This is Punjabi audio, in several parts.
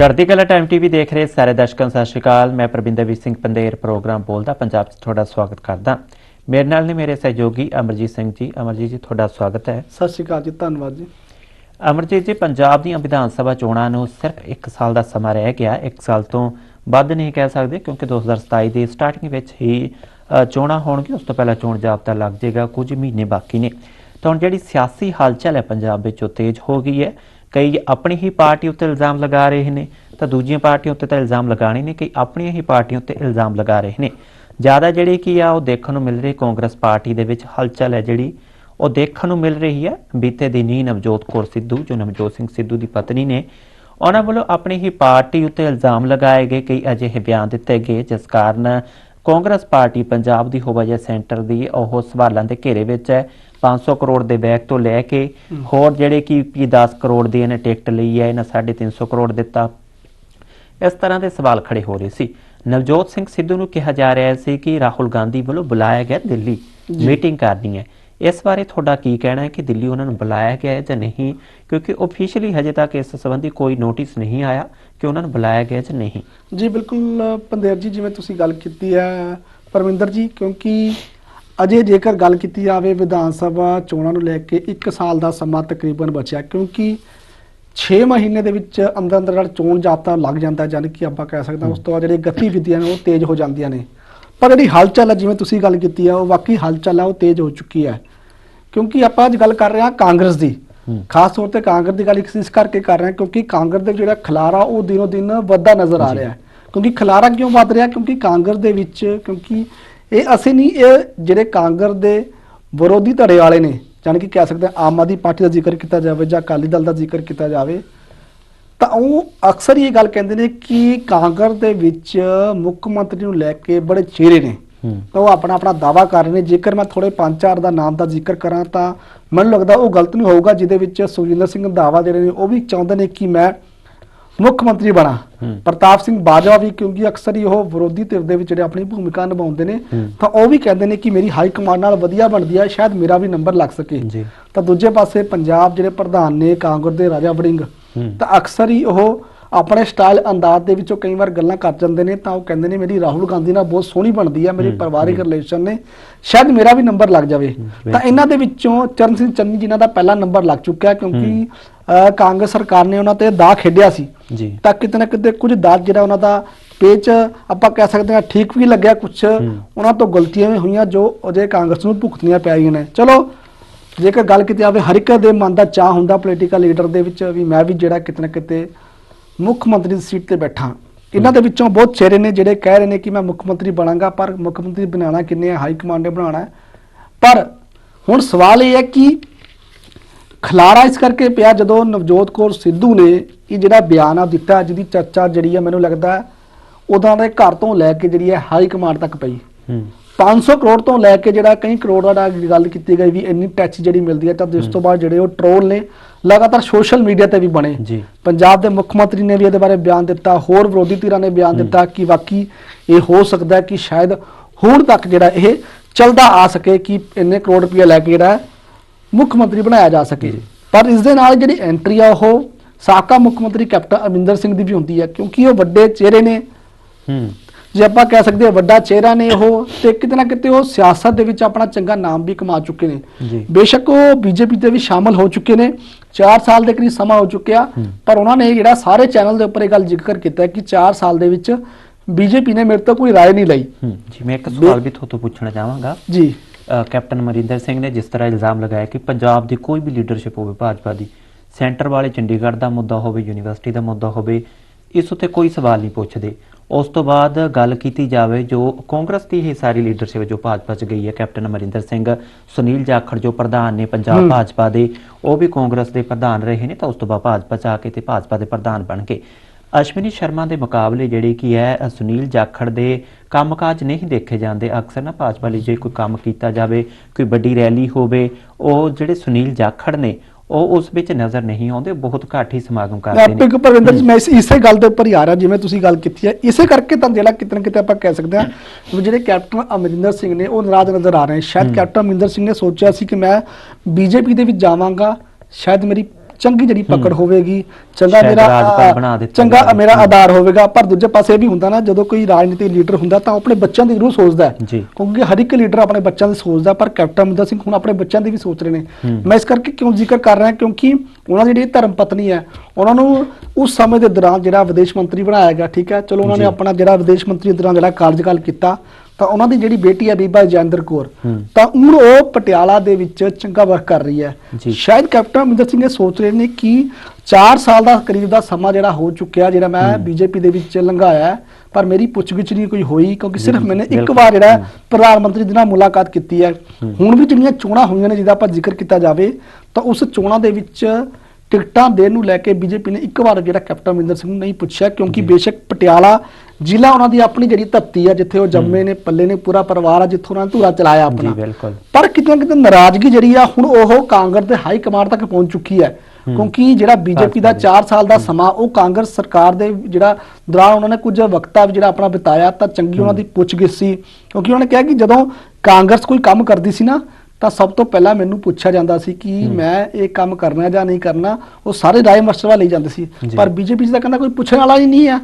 ਚੜ੍ਹਦੀ ਕਲਾ ਟਾਈਮ ਟੀਵੀ ਦੇਖ ਰਹੇ ਸਾਰੇ ਦਰਸ਼ਕਾਂ ਸਤਿ ਸ਼੍ਰੀ ਅਕਾਲ। ਮੈਂ ਪ੍ਰਬਿੰਦਰਵੀਰ ਸਿੰਘ ਪੰਦੇਰ ਪ੍ਰੋਗਰਾਮ ਬੋਲਦਾ ਪੰਜਾਬ 'ਚ ਤੁਹਾਡਾ ਸਵਾਗਤ ਕਰਦਾ। ਮੇਰੇ ਨਾਲ ਨੇ ਮੇਰੇ ਸਹਿਯੋਗੀ ਅਮਰਜੀਤ ਸਿੰਘ ਜੀ। ਅਮਰਜੀਤ ਜੀ ਤੁਹਾਡਾ ਸਵਾਗਤ ਹੈ। ਸਤਿ ਸ਼੍ਰੀ ਅਕਾਲ ਜੀ ਧੰਨਵਾਦ ਜੀ। ਅਮਰਜੀਤ ਜੀ ਪੰਜਾਬ ਦੀਆਂ ਵਿਧਾਨ ਸਭਾ ਚੋਣਾਂ ਨੂੰ ਸਿਰਫ 1 ਸਾਲ ਦਾ ਸਮਾਂ ਰਹਿ ਗਿਆ। 1 ਸਾਲ ਤੋਂ ਵੱਧ ਨਹੀਂ ਕਹਿ ਸਕਦੇ ਕਿਉਂਕਿ 2027 ਦੀ ਸਟਾਰਟਿੰਗ ਵਿੱਚ ਹੀ ਚੋਣਾਂ ਹੋਣਗੀਆਂ। ਉਸ ਤੋਂ ਪਹਿਲਾਂ ਚੋਣ ਜਾਬਤਾ ਲੱਗ ਜਾਏਗਾ। ਕੁਝ ਮਹੀਨੇ ਬਾਕੀ ਨੇ। ਤਾਂ ਜਿਹੜੀ ਸਿਆਸੀ ਹਲਚਲ ਹੈ ਪੰਜਾਬ ਵਿੱਚ ਉਹ ਤੇਜ਼ ਹੋ ਗਈ ਹੈ। ਕਈ ਆਪਣੀ ਹੀ ਪਾਰਟੀ ਉੱਤੇ ਇਲਜ਼ਾਮ ਲਗਾ ਰਹੇ ਨੇ, ਤਾਂ ਦੂਜੀਆਂ ਪਾਰਟੀਆਂ ਉੱਤੇ ਤਾਂ ਇਲਜ਼ਾਮ ਲਗਾਣੇ ਨੇ, ਕਈ ਆਪਣੀਆਂ ਹੀ ਪਾਰਟੀਆਂ ਉੱਤੇ ਇਲਜ਼ਾਮ ਲਗਾ ਰਹੇ ਨੇ। ਜ਼ਿਆਦਾ ਜਿਹੜੇ ਕੀ ਆ, ਉਹ ਦੇਖਣ ਨੂੰ ਮਿਲ ਰਹੀ ਕਾਂਗਰਸ ਪਾਰਟੀ ਦੇ ਵਿੱਚ ਹਲਚਲ ਹੈ ਜਿਹੜੀ, ਉਹ ਦੇਖਣ ਨੂੰ ਮਿਲ ਰਹੀ ਹੈ ਬੀਤੇ ਦਿਨ ਹੀ ਨਵਜੋਤ ਕੌਰ ਸਿੱਧੂ, ਜੋ ਨਵਜੋਤ ਸਿੰਘ ਸਿੱਧੂ ਦੀ ਪਤਨੀ ਨੇ, ਉਹਨਾਂ ਵੱਲੋਂ ਆਪਣੀ ਹੀ ਪਾਰਟੀ ਉੱਤੇ ਇਲਜ਼ਾਮ ਲਗਾਏ ਗਏ, ਕਈ ਅਜਿਹੇ ਬਿਆਨ ਦਿੱਤੇ ਗਏ, ਜਿਸ ਕਾਰਨ ਕਾਂਗਰਸ ਪਾਰਟੀ ਪੰਜਾਬ ਦੀ ਹੋਵਾ ਜਾਂ ਸੈਂਟਰ ਦੀ ਉਹ ਸਵਾਲਾਂ ਦੇ ਘੇਰੇ ਵਿੱਚ ਹੈ। 500 ਕਰੋੜ ਦੇ ਬੈਗ ਤੋਂ ਲੈ ਕੇ ਹੋਰ ਜਿਹੜੇ ਕੀ ਕੀ 10 ਕਰੋੜ ਦੀ ਇਹਨੇ ਟਿਕਟ ਲਈ ਹੈ ਇਹਨਾਂ 350 ਕਰੋੜ ਦਿੱਤਾ। ਇਸ ਤਰ੍ਹਾਂ ਦੇ ਸਵਾਲ ਖੜੇ ਹੋ ਰਹੇ ਸੀ। ਨਵਜੋਤ ਸਿੰਘ ਸਿੱਧੂ ਨੂੰ ਕਿਹਾ ਜਾ ਰਿਹਾ ਸੀ ਕਿ ਰਾਹੁਲ ਗਾਂਧੀ ਵੱਲੋਂ ਬੁਲਾਇਆ ਗਿਆ ਦਿੱਲੀ। ਮੀਟਿੰਗ ਕਰਨੀ ਹੈ। ਇਸ ਬਾਰੇ ਤੁਹਾਡਾ ਕੀ ਕਹਿਣਾ ਹੈ ਕਿ ਦਿੱਲੀ ਉਹਨਾਂ ਨੂੰ ਬੁਲਾਇਆ ਗਿਆ ਹੈ ਜਾਂ ਨਹੀਂ? ਕਿਉਂਕਿ ਆਫੀਸ਼ੀਅਲੀ ਹਜੇ ਤੱਕ ਇਸ ਸੰਬੰਧੀ ਕੋਈ ਨੋਟਿਸ ਨਹੀਂ ਆਇਆ ਕਿ ਉਹਨਾਂ ਨੂੰ ਬੁਲਾਇਆ ਗਿਆ ਜਾਂ ਨਹੀਂ। ਜੀ ਬਿਲਕੁਲ ਅ, ਪੰਦੇਰ ਜੀ ਜਿਵੇਂ ਤੁਸੀਂ ਗੱਲ ਕੀਤੀ ਹੈ ਪਰਮਿੰਦਰ ਜੀ ਕਿਉਂਕਿ ਅਜੇ ਜੇਕਰ ਗੱਲ ਕੀਤੀ ਜਾਵੇ ਵਿਧਾਨ ਸਭਾ ਚੋਣਾਂ ਨੂੰ ਲੈ ਕੇ 1 ਸਾਲ ਦਾ ਸਮਾਂ ਤਕਰੀਬਨ ਬਚਿਆ ਕਿਉਂਕਿ 6 ਮਹੀਨੇ ਦੇ ਵਿੱਚ ਅੰਦਰ ਅੰਦਰ ਨਾਲ ਚੋਣ ਜਾਬਤਾ ਲੱਗ ਜਾਂਦਾ ਹੈ, ਯਾਨੀ ਕਿ ਆਪਾਂ ਕਹਿ ਸਕਦੇ ਹਾਂ ਉਸ ਤੋਂ ਬਾਅਦ ਜਿਹੜੀ ਗਤੀਵਿਧੀਆਂ ਨੇ ਉਹ ਤੇਜ਼ ਹੋ ਜਾਂਦੀਆਂ ਨੇ। ਪਰ ਜਿਹੜੀ ਹਲਚਲ ਹੈ ਜਿਵੇਂ ਤੁਸੀਂ ਗੱਲ ਕੀਤੀ ਹੈ ਉਹ ਵਾਕਈ ਹਲਚਲ ਹੈ ਉਹ ਤੇਜ਼ ਹੋ ਚੁੱਕੀ ਹੈ। ਕਿਉਂਕਿ ਆਪਾਂ ਅੱਜ ਗੱਲ ਕਰ ਰਹੇ ਹਾਂ ਕਾਂਗਰਸ ਦੀ। ਖਾਸ ਤੌਰ ਤੇ ਕਾਂਗਰਸ ਦੀ ਗੱਲ ਇਸ ਕਰਕੇ ਕਰ ਰਹੇ ਹਾਂ ਕਿਉਂਕਿ ਕਾਂਗਰਸ ਦੇ ਜਿਹੜਾ ਖਲਾਰਾ ਉਹ ਦਿਨੋ ਦਿਨ ਵੱਧਦਾ ਨਜ਼ਰ ਆ। ਰਿਹਾ ਹੈ ਕਿਉਂਕਿ ਖਲਾਰਾ ਕਿਉਂ ਵੱਧ ਰਿਹਾ ਕਿਉਂਕਿ ਕਾਂਗਰਸ ਦੇ ਵਿੱਚ ਕਿਉਂਕਿ ਇਹ ਅਸੀਂ ਨਹੀਂ ਇਹ ਜਿਹੜੇ ਕਾਂਗਰਸ ਦੇ ਵਿਰੋਧੀ ਧੜੇ ਵਾਲੇ ਨੇ ਜਾਣੀ ਕਿ ਕਹਿ ਸਕਦੇ ਆਮ ਆਦਮੀ ਪਾਰਟੀ ਦਾ ਜ਼ਿਕਰ ਕੀਤਾ ਜਾਵੇ ਜਾਂ ਅਕਾਲੀ ਦਲ ਦਾ ਜ਼ਿਕਰ ਕੀਤਾ ਜਾਵੇ ਤਾਂ ਉਹ ਅਕਸਰ ਇਹ ਗੱਲ ਕਹਿੰਦੇ ਨੇ ਕਿ ਕਾਂਗਰਸ ਦੇ ਵਿੱਚ ਮੁੱਖ ਮੰਤਰੀ ਨੂੰ ਲੈ ਕੇ ਬੜੇ ਚਿਹਰੇ ਨੇ ਤਾਂ ਉਹ ਆਪਣਾ ਆਪਣਾ ਦਾਵਾ ਕਰ ਰਹੇ ਨੇ। ਜੇਕਰ ਮੈਂ ਥੋੜੇ ਪੰਜ ਚਾਰ ਦਾ ਨਾਮ ਦਾ ਜ਼ਿਕਰ ਕਰਾਂ ਤਾਂ ਮੈਨੂੰ ਲੱਗਦਾ ਉਹ ਗਲਤ ਨਹੀਂ ਹੋਊਗਾ ਜਿਹਦੇ ਵਿੱਚ ਸੁਖਜਿੰਦਰ ਸਿੰਘ ਦਾਵਾ ਜਿਹੜੇ ਨੇ। ਉਹ ਵੀ ਚਾਹੁੰਦੇ ਨੇ ਕਿ ਮੈਂ ਮੁੱਖ ਮੰਤਰੀ ਬਣਾ। ਪ੍ਰਤਾਪ ਸਿੰਘ ਬਾਜਵਾ ਵੀ ਕਿਉਂਕਿ ਅਕਸਰ ਹੀ ਉਹ ਵਿਰੋਧੀ ਧਿਰ ਦੇ ਵਿੱਚ ਜਿਹੜੇ ਆਪਣੀ ਭੂਮਿਕਾ ਨਿਭਾਉਂਦੇ ਨੇ। ਤਾਂ ਉਹ ਵੀ ਕਹਿੰਦੇ ਨੇ ਕਿ ਮੇਰੀ ਹਾਈ ਕਮਾਂਡ ਨਾਲ ਵਧੀਆ ਬਣਦੀ ਹੈ ਸ਼ਾਇਦ ਮੇਰਾ ਵੀ ਨੰਬਰ ਲੱਗ ਸਕੇ। ਤਾਂ ਦੂਜੇ ਪਾਸੇ ਪੰਜਾਬ ਜਿਹੜੇ ਪ੍ਰਧਾਨ ਨੇ ਕਾਂਗਰਸ ਦੇ ਰਾਜਾ ਵੜਿੰਗ ਤਾਂ ਅਕਸਰ ਹੀ ਉਹ ਆਪਣੇ ਸਟਾਈਲ ਅੰਦਾਜ਼ ਦੇ ਵਿੱਚੋਂ ਕਈ ਵਾਰ ਗੱਲਾਂ ਕਰ ਜਾਂਦੇ ਨੇ ਤਾਂ ਉਹ ਕਹਿੰਦੇ ਨੇ ਮੇਰੀ ਰਾਹੁਲ ਗਾਂਧੀ ਨਾਲ ਬਹੁਤ ਸੋਹਣੀ ਬਣਦੀ ਆ ਮੇਰੀ ਪਰਿਵਾਰਿਕ। ਰਿਲੇਸ਼ਨ ਨੇ ਸ਼ਾਇਦ ਮੇਰਾ ਵੀ ਨੰਬਰ ਲੱਗ ਜਾਵੇ। ਤਾਂ ਇਹਨਾਂ ਦੇ ਵਿੱਚੋਂ ਚਰਨ ਸਿੰਘ ਚੰਨੀ ਜਿਨ੍ਹਾਂ ਦਾ ਪਹਿਲਾ ਨੰਬਰ ਲੱਗ ਚੁੱਕਿਆ ਕਿਉਂਕਿ ਕਾਂਗਰਸ ਸਰਕਾਰ ਨੇ ਉਹਨਾਂ ਤੇ ਦਾਅ ਖੇਡਿਆ ਸੀ। ਤਾਂ ਕਿਤੇ ਨਾ ਕਿਤੇ ਕੁਝ ਦਾਅ ਜਿਹੜਾ ਉਹਨਾਂ ਦਾ ਪੇਚ ਆਪਾਂ ਕਹਿ ਸਕਦੇ ਹਾਂ ਠੀਕ ਵੀ ਲੱਗਿਆ ਕੁਝ ਉਹਨਾਂ ਤੋਂ ਗਲਤੀਆਂ ਵੀ ਹੋਈਆਂ ਜੋ ਅਜੇ ਕਾਂਗਰਸ ਨੂੰ ਭੁਗਤਣੀਆਂ ਪੈ ਰਹੀਆਂ ਨੇ। ਚਲੋ ਜੇਕਰ ਗੱਲ ਕੀਤੀ ਜਾਵੇ ਹਰ ਇੱਕ ਦੇ ਮਨ ਦਾ ਚਾਹ ਹੁੰਦਾ ਪੋਲੀਟੀਕਲ ਲੀਡਰ ਦੇ ਵਿੱਚ ਵੀ ਮੈਂ ਵੀ ਜਿਹੜਾ ਕਿਤੇ ਨਾ ਕਿਤੇ ਮੁੱਖ ਮੰਤਰੀ ਦੀ ਸੀਟ ਤੇ ਬੈਠਾ। ਇਹਨਾਂ ਦੇ ਵਿੱਚੋਂ ਬਹੁਤ ਚਿਹਰੇ ਨੇ ਜਿਹੜੇ ਕਹਿ ਰਹੇ ਨੇ ਕਿ ਮੈਂ ਮੁੱਖ ਮੰਤਰੀ ਬਣਾਂਗਾ ਪਰ ਮੁੱਖ ਮੰਤਰੀ ਬਣਾਉਣਾ ਕਿੰਨੇ ਹਾਈ ਕਮਾਂਡ ਨੇ ਬਣਾਉਣਾ। ਪਰ ਹੁਣ ਸਵਾਲ ਇਹ ਹੈ ਕਿ ਖਲਾਰਾ ਇਸ ਕਰਕੇ ਪਿਆ ਜਦੋਂ ਨਵਜੋਤ ਕੌਰ ਸਿੱਧੂ ਨੇ ਇਹ ਜਿਹੜਾ ਬਿਆਨ ਆ ਦਿੱਤਾ ਜਿਹਦੀ ਚਰਚਾ ਜਿਹੜੀ ਹੈ ਮੈਨੂੰ ਲੱਗਦਾ ਹੈ, ਉਹਨਾਂ ਦੇ ਘਰ ਤੋਂ ਲੈ ਕੇ ਜਿਹੜੀ ਹੈ ਹਾਈ ਕਮਾਂਡ ਤੱਕ ਪਈ। ਹੂੰ। 500 ਕਰੋੜ ਤੋਂ ਲੈ ਕੇ ਜਿਹੜਾ ਕਈ ਕਰੋੜ ਦਾ ਗੱਲ ਕੀਤੀ ਗਈ ਵੀ ਇੰਨੀ ਟੈਕਸ ਜਿਹੜੀ ਮਿਲਦੀ ਹੈ ਤਾਂ ਉਸ ਤੋਂ ਬਾਅਦ ਜਿਹੜੇ ਉਹ ਟ੍ਰੋਲ ਨੇ ਲਗਾਤਾਰ ਸੋਸ਼ਲ ਮੀਡੀਆ ਤੇ ਵੀ ਬਣੇ। ਜੀ। ਪੰਜਾਬ ਦੇ ਮੁੱਖ ਮੰਤਰੀ ਨੇ ਵੀ ਇਹਦੇ ਬਾਰੇ ਬਿਆਨ ਦਿੱਤਾ ਹੋਰ ਵਿਰੋਧੀ ਧਿਰਾਂ ਨੇ ਬਿਆਨ ਦਿੱਤਾ ਕਿ ਵਾਕਈ ਇਹ ਹੋ ਸਕਦਾ ਹੈ ਕਿ ਸ਼ਾਇਦ ਹੁਣ ਤੱਕ ਜਿਹੜਾ ਇਹ ਚੱਲਦਾ ਆ ਸਕੇ ਕਿ ਇੰਨੇ ਕਰੋੜ ਰੁਪਏ ਲੈ ਕੇ ਜਿਹੜਾ ਮੁੱਖ ਮੰਤਰੀ ਬਣਾਇਆ ਜਾ ਸਕੇ। ਪਰ ਇਸ ਦੇ ਨਾਲ ਜਿਹੜੀ ਐਂਟਰੀ ਆ ਉਹ ਸਾਬਕਾ ਮੁੱਖ ਮੰਤਰੀ ਕੈਪਟਨ ਅਮਰਿੰਦਰ ਸਿੰਘ ਦੀ ਵੀ ਹੁੰਦੀ ਹੈ ਕਿਉਂਕਿ ਉਹ ਵੱਡੇ ਚਿਹਰੇ ਨੇ। ਹੂੰ। ਜੇ ਆਪਾਂ ਕਹਿ ਸਕਦੇ ਹਾਂ ਵੱਡਾ ਚਿਹਰਾ ਨੇ ਉਹ ਤੇ ਕਿਤੇ ਨਾ ਕਿਤੇ ਉਹ ਸਿਆਸਤ ਦੇ ਵਿੱਚ ਆਪਣਾ ਚੰਗਾ ਨਾਮ ਵੀ ਕਮਾ ਚੁੱਕੇ ਨੇ। ਬੇਸ਼ੱਕ ਉਹ ਬੀਜੇਪੀ ਤੇ ਵੀ ਸ਼ਾਮਲ ਹੋ ਚੁੱਕੇ ਨੇ। 4 ਸਾਲ ਦੇ ਕਰੀਬ ਸਮਾਂ ਹੋ ਚੁੱਕਿਆ। ਪਰ ਉਹਨਾਂ ਨੇ ਜਿਹੜਾ ਸਾਰੇ ਚੈਨਲ ਦੇ ਉੱਪਰ ਇਹ ਗੱਲ ਜ਼ਿਕਰ ਕੀਤਾ ਕਿ 4 ਸਾਲ ਦੇ ਵਿੱਚ ਬੀਜੇਪੀ ਨੇ ਮੇਰੇ ਤੋਂ ਕੋਈ ਰਾਏ ਨਹੀਂ ਲਈ। ਜੀ ਮੈਂ ਇੱਕ ਸਵਾਲ ਵੀ ਤੁਹਾਡੇ ਤੋਂ ਪੁੱਛਣਾ ਚਾਹਾਂਗਾ। ਜੀ। ਕੈਪਟਨ ਅਮਰਿੰਦਰ ਸਿੰਘ ਨੇ ਜਿਸ ਤਰ੍ਹਾਂ ਇਲਜ਼ਾਮ ਲਗਾਇਆ ਕਿ ਪੰਜਾਬ ਦੀ ਕੋਈ ਵੀ ਲੀਡਰਸ਼ਿਪ ਹੋਵੇ ਭਾਜਪਾ ਦੀ ਸੈਂਟਰ ਵਾਲੇ ਚੰਡੀਗੜ੍ਹ ਦਾ ਮੁੱਦਾ ਹੋਵੇ ਯੂਨੀਵਰਸਿਟੀ ਦਾ ਮੁੱਦਾ ਹੋਵੇ ਇਸ ਉੱਤੇ ਕੋਈ ਸਵਾਲ ਨਹੀਂ ਪੁੱਛਦੇ। ਉਸ ਤੋਂ ਬਾਅਦ ਗੱਲ ਕੀਤੀ ਜਾਵੇ ਜੋ ਕਾਂਗਰਸ ਦੀ ਹੀ ਸਾਰੀ ਲੀਡਰਸ਼ਿਪ ਜੋ ਭਾਜਪਾ 'ਚ ਗਈ ਹੈ ਕੈਪਟਨ ਅਮਰਿੰਦਰ ਸਿੰਘ ਸੁਨੀਲ ਜਾਖੜ ਜੋ ਪ੍ਰਧਾਨ ਨੇ ਪੰਜਾਬ। ਭਾਜਪਾ ਦੇ ਉਹ ਵੀ ਕਾਂਗਰਸ ਦੇ ਪ੍ਰਧਾਨ ਰਹੇ ਨੇ ਤਾਂ ਉਸ ਤੋਂ ਬਾਅਦ ਭਾਜਪਾ 'ਚ ਆ ਕੇ ਤੇ ਭਾਜਪਾ ਦੇ ਪ੍ਰਧਾਨ ਬਣ ਗਏ ਅਸ਼ਵਨੀ ਸ਼ਰਮਾ ਦੇ ਮੁਕਾਬਲੇ ਜਿਹੜੇ ਕੀ ਹੈ ਸੁਨੀਲ ਜਾਖੜ ਦੇ ਕੰਮਕਾਜ ਨਹੀਂ ਦੇਖੇ ਜਾਂਦੇ ਅਕਸਰ ਨਾ ਭਾਜਪਾ ਲਈ ਜੇ ਕੋਈ ਕੰਮ ਕੀਤਾ ਜਾਵੇ ਕੋਈ ਵੱਡੀ ਰੈਲੀ ਹੋਵੇ ਉਹ ਜਿਹੜੇ ਸੁਨੀਲ ਜਾਖੜ ਨੇ ਉਹ ਉਸ ਵਿੱਚ ਨਜ਼ਰ ਨਹੀਂ ਆਉਂਦੇ ਬਹੁਤ ਘੱਟ ਹੀ ਸਮਾਗਮ ਕਰਦੇ ਨੇ। ਆਪਿਕ ਪਰਵਿੰਦਰ ਜੀ ਮੈਂ ਇਸ- ਇਸੇ ਗੱਲ ਦੇ ਉੱਪਰ ਹੀ ਆ ਰਿਹਾ ਜਿਵੇਂ ਤੁਸੀਂ ਗੱਲ ਕੀਤੀ ਹੈ। ਇਸੇ ਕਰਕੇ ਤਾਂ ਜਿਹੜਾ ਕਿਤੇ ਨਾ ਕਿਤੇ ਆਪਾਂ ਕਹਿ ਸਕਦੇ ਹਾਂ ਵੀ ਜਿਹੜੇ ਕੈਪਟਨ ਅਮਰਿੰਦਰ ਸਿੰਘ ਨੇ ਉਹ ਨਾਰਾਜ਼ ਨਜ਼ਰ ਆ ਰਹੇ ਸ਼ਾਇਦ। ਕੈਪਟਨ ਅਮਰਿੰਦਰ ਸਿੰਘ ਨੇ ਸੋਚਿਆ ਸੀ ਕਿ ਮੈਂ ਬੀਜੇਪੀ ਦੇ ਵਿੱਚ ਜਾਵਾਂਗਾ ਸ਼ਾਇਦ ਮੇਰੀ ਚੰਗੀ ਜਿਹੜੀ ਪਕੜ ਹੋਵੇਗੀ ਚੰਗਾ ਸ਼ਾਇਦ ਮੇਰਾ ਰਾਜਪਾਲ ਦਿੱਤਾ ਚੰਗਾ ਜਾਵੇ। ਮੇਰਾ ਆਧਾਰ ਹੋਵੇਗਾ ਪਰ ਦੂਜੇ ਪਾਸੇ ਇਹ ਵੀ ਹੁੰਦਾ ਨਾ ਜਦੋਂ ਕੋਈ ਰਾਜਨੀਤੀ ਲੀਡਰ ਹੁੰਦਾ ਤਾਂ ਉਹ ਆਪਣੇ ਬੱਚਿਆਂ ਦੀ ਜ਼ਰੂਰ ਸੋਚਦਾ ਹੈ ਜੀ ਕਿਉਂਕਿ ਹਰ ਇੱਕ ਲੀਡਰ ਆਪਣੇ ਬੱਚਿਆਂ ਦੀ ਸੋਚਦਾ ਪਰ ਕੈਪਟਨ ਅਮਰਿੰਦਰ ਸਿੰਘ ਹੁਣ ਆਪਣੇ ਬੱਚਿਆਂ ਦੀ ਵੀ ਸੋਚ ਰਹੇ ਨੇ। ਮੈਂ ਇਸ ਕਰਕੇ ਕਿਉਂ ਜ਼ਿਕਰ ਕਰ ਰਿਹਾ ਕਿਉਂਕਿ ਉਹਨਾਂ ਦੀ ਜਿਹੜੀ ਧਰਮ ਪਤਨੀ ਹੈ ਉਹਨਾਂ ਨੂੰ ਉਸ ਸਮੇਂ ਦੇ ਦੌਰਾਨ ਜਿਹੜਾ ਵਿਦੇਸ਼ ਮੰਤਰੀ ਬਣਾਇਆ ਗਿਆ ਠੀਕ ਹੈ ਚਲੋ ਉਹਨਾਂ ਨੇ। ਆਪਣਾ ਜਿਹੜਾ ਵਿਦੇਸ਼ ਮੰਤਰੀ ਦੇ ਦੌਰਾਨ ਜਿਹੜਾ ਕਾਰਜਕਾਲ ਕੀਤਾ ਤਾਂ ਉਹਨਾਂ ਦੀ ਜਿਹੜੀ ਬੇਟੀ ਹੈ ਬੀਬਾ ਜੈਂਦਰ ਕੌਰ। ਤਾਂ ਹੁਣ ਉਹ ਪਟਿਆਲਾ ਦੇ ਵਿੱਚ ਚੰਗਾ ਵਰਕ ਕਰ ਰਹੀ ਹੈ। ਸ਼ਾਇਦ ਕੈਪਟਨ ਅਮਰਿੰਦਰ ਸਿੰਘ ਇਹ ਸੋਚ ਰਹੇ ਨੇ ਕਿ 4 ਸਾਲ ਦਾ ਕਰੀਬ ਦਾ ਸਮਾਂ ਜਿਹੜਾ ਹੋ ਚੁੱਕਿਆ ਜਿਹੜਾ ਮੈਂ ਬੀਜੇਪੀ ਦੇ ਵਿੱਚ ਲੰਘਾਇਆ ਪਰ ਮੇਰੀ ਪੁੱਛਗਿੱਛ ਨਹੀਂ ਕੋਈ ਹੋਈ ਕਿਉਂਕਿ ਸਿਰਫ ਮੈंने ਇੱਕ। ਵਾਰ ਜਿਹੜਾ। ਪ੍ਰਧਾਨ ਮੰਤਰੀ ਦੇ ਨਾਲ ਮੁਲਾਕਾਤ ਕੀਤੀ ਹੈ ਹੂੰ। ਹੁਣ ਵੀ ਜਿਹੜੀਆਂ ਚੋਣਾਂ ਹੋਈਆਂ ਨੇ ਜਿਹਦਾ ਆਪਾਂ ਜ਼ਿਕਰ ਕੀਤਾ ਜਾਵੇ ਤਾਂ ਉਸ ਚੋਣਾਂ ਦੇ ਵਿੱਚ ਟਿਕਟਾਂ ਦੇਣ ਨੂੰ ਲੈ ਕੇ ਬੀਜੇਪੀ ਨੇ ਇੱਕ ਵਾਰ ਜਿਹੜਾ ਕੈਪਟਨ ਅਮਰਿੰਦਰ ਸਿੰਘ ਨੂੰ ਨਹੀਂ ਪੁੱਛਿਆ ਕਿਉਂਕਿ ਬੇਸ਼ੱਕ ਪਟਿਆਲਾ ਜ਼ਿਲ੍ਹਾ ਉਹਨਾਂ ਦੀ ਆਪਣੀ ਜਿਹੜੀ ਧਰਤੀ ਆ ਜਿੱਥੇ ਉਹ ਜੰਮੇ ਨੇ ਪੱਲੇ ਨੇ ਪੂਰਾ ਪਰਿਵਾਰ ਆ ਜਿੱਥੋਂ ਉਹਨਾਂ ਨੇ ਧੂਰਾ ਚਲਾਇਆ ਜੀ ਆਪਣਾ। ਬਿਲਕੁਲ। ਪਰ ਕਿਤੇ ਨਾ ਕਿਤੇ ਨਾਰਾਜ਼ਗੀ ਜਿਹੜੀ ਆ ਹੁਣ ਉਹ ਕਾਂਗਰਸ ਦੇ ਹਾਈ ਕਮਾਂਡ ਤੱਕ ਪਹੁੰਚ ਚੁੱਕੀ ਹੈ। ਕਿਉਂਕਿ ਜਿਹੜਾ ਬੀਜੇਪੀ ਦਾ 4 ਸਾਲ ਦਾ ਸਮਾਂ ਉਹ ਕਾਂਗਰਸ ਸਰਕਾਰ ਦੇ ਜਿਹੜਾ ਦੌਰਾਨ ਉਹਨਾਂ ਨੇ ਕੁਝ ਵਕਤਾ ਵੀ ਜਿਹੜਾ ਆਪਣਾ ਬਿਤਾਇਆ ਤਾਂ ਚੰਗੀ ਉਹਨਾਂ ਦੀ ਪੁੱਛਗਿੱਛ ਸੀ। ਕਿਉਂਕਿ ਉਹਨਾਂ ਨੇ ਕਿਹਾ ਕਿ ਜਦੋਂ ਕਾਂਗਰਸ ਕੋਈ ਕੰਮ ਕਰਦੀ ਸੀ ਨਾ ਤਾਂ ਸਭ ਤੋਂ ਪਹਿਲਾਂ ਮੈਨੂੰ ਪੁੱਛਿਆ ਜਾਂਦਾ ਸੀ ਕਿ ਮੈਂ ਇਹ ਕੰਮ ਕਰਨਾ ਜਾਂ ਨਹੀਂ ਕਰਨਾ ਉਹ ਸਾਰੇ ਰਾਏ ਮਸ਼ਵਰਾ ਲਈ ਜਾਂਦੇ ਸੀ। ਜੀ। ਪਰ ਬੀਜੇਪੀ ਦਾ ਕਹਿੰਦਾ ਕੋਈ ਪੁੱਛਣ ਵਾਲਾ ਹੀ ਨਹੀਂ ਆ।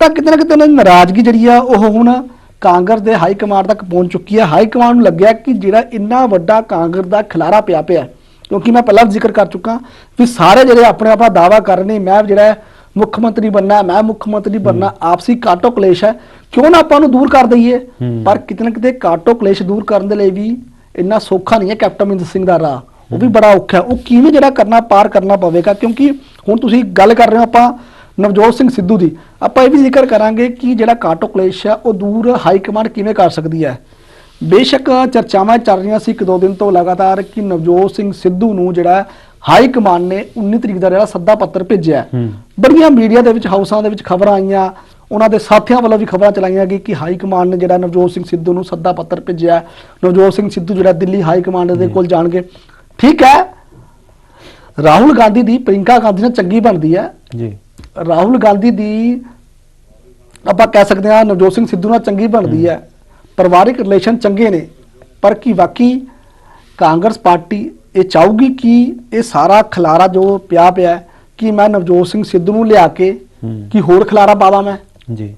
ਤਾਂ ਕਿਤੇ ਨਾ ਕਿਤੇ ਉਹਨਾਂ ਦੀ ਨਾਰਾਜ਼ਗੀ ਜਿਹੜੀ ਆ ਉਹ ਹੁਣ ਕਾਂਗਰਸ ਦੇ ਹਾਈ ਕਮਾਂਡ ਤੱਕ ਪਹੁੰਚ ਚੁੱਕੀ ਹੈ ਹਾਈ ਕਮਾਂਡ ਨੂੰ ਲੱਗਿਆ ਕਿ ਜਿਹੜਾ ਇੰਨਾ ਵੱਡਾ ਕਾਂਗਰਸ ਦਾ ਖਿਲਾਰਾ ਪਿਆ ਪਿਆ। ਕਿਉਂਕਿ ਮੈਂ ਪਹਿਲਾਂ ਜ਼ਿਕਰ ਕਰ ਚੁੱਕਾ ਵੀ ਸਾਰੇ ਜਿਹੜੇ ਆਪਣੇ ਆਪਾ ਦਾਵਾ ਕਰ ਰਹੇ ਨੇ ਮੈਂ ਜਿਹੜਾ ਮੁੱਖ ਮੰਤਰੀ ਬਣਨਾ ਹੈ, ਮੈਂ ਮੁੱਖ ਮੰਤਰੀ ਬਣਨਾ ਆਪਸੀ ਕਾਟੋ ਕਲੇਸ਼ ਹੈ। ਕਿਉਂ ਨਾ ਆਪਾਂ ਨੂੰ ਦੂਰ ਕਰ ਦਈਏ। ਪਰ ਕਿਤੇ ਨਾ ਕਿਤੇ ਕਾਟੋ ਕਲੇਸ਼ ਦੂਰ ਕਰਨ ਦੇ ਲਈ ਵੀ ਇੰਨਾ ਸੌਖਾ ਨਹੀਂ ਹੈ ਕੈਪਟਨ ਅਮਰਿੰਦਰ ਸਿੰਘ ਦਾ ਰਾਹ। ਉਹ ਵੀ ਬੜਾ ਔਖਾ ਉਹ ਕਿਵੇਂ ਜਿਹੜਾ ਕਰਨਾ ਪਾਰ ਕਰਨਾ ਪਵੇਗਾ? ਕਿਉਂਕਿ ਹੁਣ ਤੁਸੀਂ ਗੱਲ ਕਰ ਰਹੇ ਹੋ ਆਪਾਂ ਨਵਜੋਤ ਸਿੰਘ ਸਿੱਧੂ ਦੀ। ਆਪਾਂ ਇਹ ਵੀ ਜ਼ਿਕਰ ਕਰਾਂਗੇ ਕਿ ਜਿਹੜਾ ਕਾਟੋ ਕਲੇਸ਼ ਹੈ ਉਹ ਦੂਰ ਹਾਈ ਕਮਾਂਡ ਕਿਵੇਂ ਕਰ ਸਕਦੀ ਹੈ। ਬੇਸ਼ੱਕ ਚਰਚਾਵਾਂ ਚੱਲ ਰਹੀਆਂ ਸੀ ਇੱਕ ਦੋ ਦਿਨ ਤੋਂ ਲਗਾਤਾਰ ਕਿ ਨਵਜੋਤ ਸਿੰਘ ਸਿੱਧੂ ਨੂੰ ਜਿਹੜਾ ਹਾਈ ਕਮਾਂਡ ਨੇ 19 ਤਰੀਕ ਦਾ ਜਿਹੜਾ ਸੱਦਾ ਪੱਤਰ ਭੇਜਿਆ। ਬੜੀਆਂ ਮੀਡੀਆ ਦੇ ਵਿੱਚ ਹਾਊਸਾਂ ਦੇ ਵਿੱਚ ਖਬਰਾਂ ਆਈਆਂ। ਉਹਨਾਂ ਦੇ ਸਾਥੀਆਂ ਵੱਲੋਂ ਵੀ ਖਬਰਾਂ ਚਲਾਈਆਂ ਗਈ ਕਿ ਹਾਈ ਕਮਾਂਡ ਨੇ ਜਿਹੜਾ ਨਵਜੋਤ ਸਿੰਘ ਸਿੱਧੂ ਨੂੰ ਸੱਦਾ ਪੱਤਰ ਭੇਜਿਆ। ਨਵਜੋਤ ਸਿੰਘ ਸਿੱਧੂ ਜਿਹੜਾ ਦਿੱਲੀ ਹਾਈ ਕਮਾਂਡ ਦੇ ਕੋਲ ਜਾਣਗੇ। ਠੀਕ ਹੈ। ਰਾਹੁਲ ਗਾਂਧੀ ਦੀ ਪ੍ਰਿੰਕਾ ਗਾਂਧੀ ਨਾਲ ਚੰਗੀ ਬਣਦੀ ਹੈ। ਜੀ। ਰਾਹੁਲ ਗਾਂਧੀ ਦੀ ਆਪਾਂ ਕਹਿ ਸਕਦੇ ਹਾਂ ਨਵਜੋਤ ਸਿੰਘ ਸਿੱਧੂ ਨਾਲ ਚੰਗੀ ਬਣਦੀ ਹੈ। ਪਰਿਵਾਰਿਕ ਰਿਲੇਸ਼ਨ ਚੰਗੇ ਨੇ। ਪਰ ਕੀ ਵਾਕਈ ਕਾਂਗਰਸ ਪਾਰਟੀ ਇਹ ਚਾਹੂਗੀ ਕਿ ਇਹ ਸਾਰਾ ਖਲਾਰਾ ਜੋ ਪਿਆ ਪਿਆ ਕਿ ਮੈਂ ਨਵਜੋਤ ਸਿੰਘ ਸਿੱਧੂ ਨੂੰ ਲਿਆ ਕੇ ਕਿ ਹੋਰ ਖਲਾਰਾ ਪਾਵਾਂ ਮੈਂ? ਜੀ।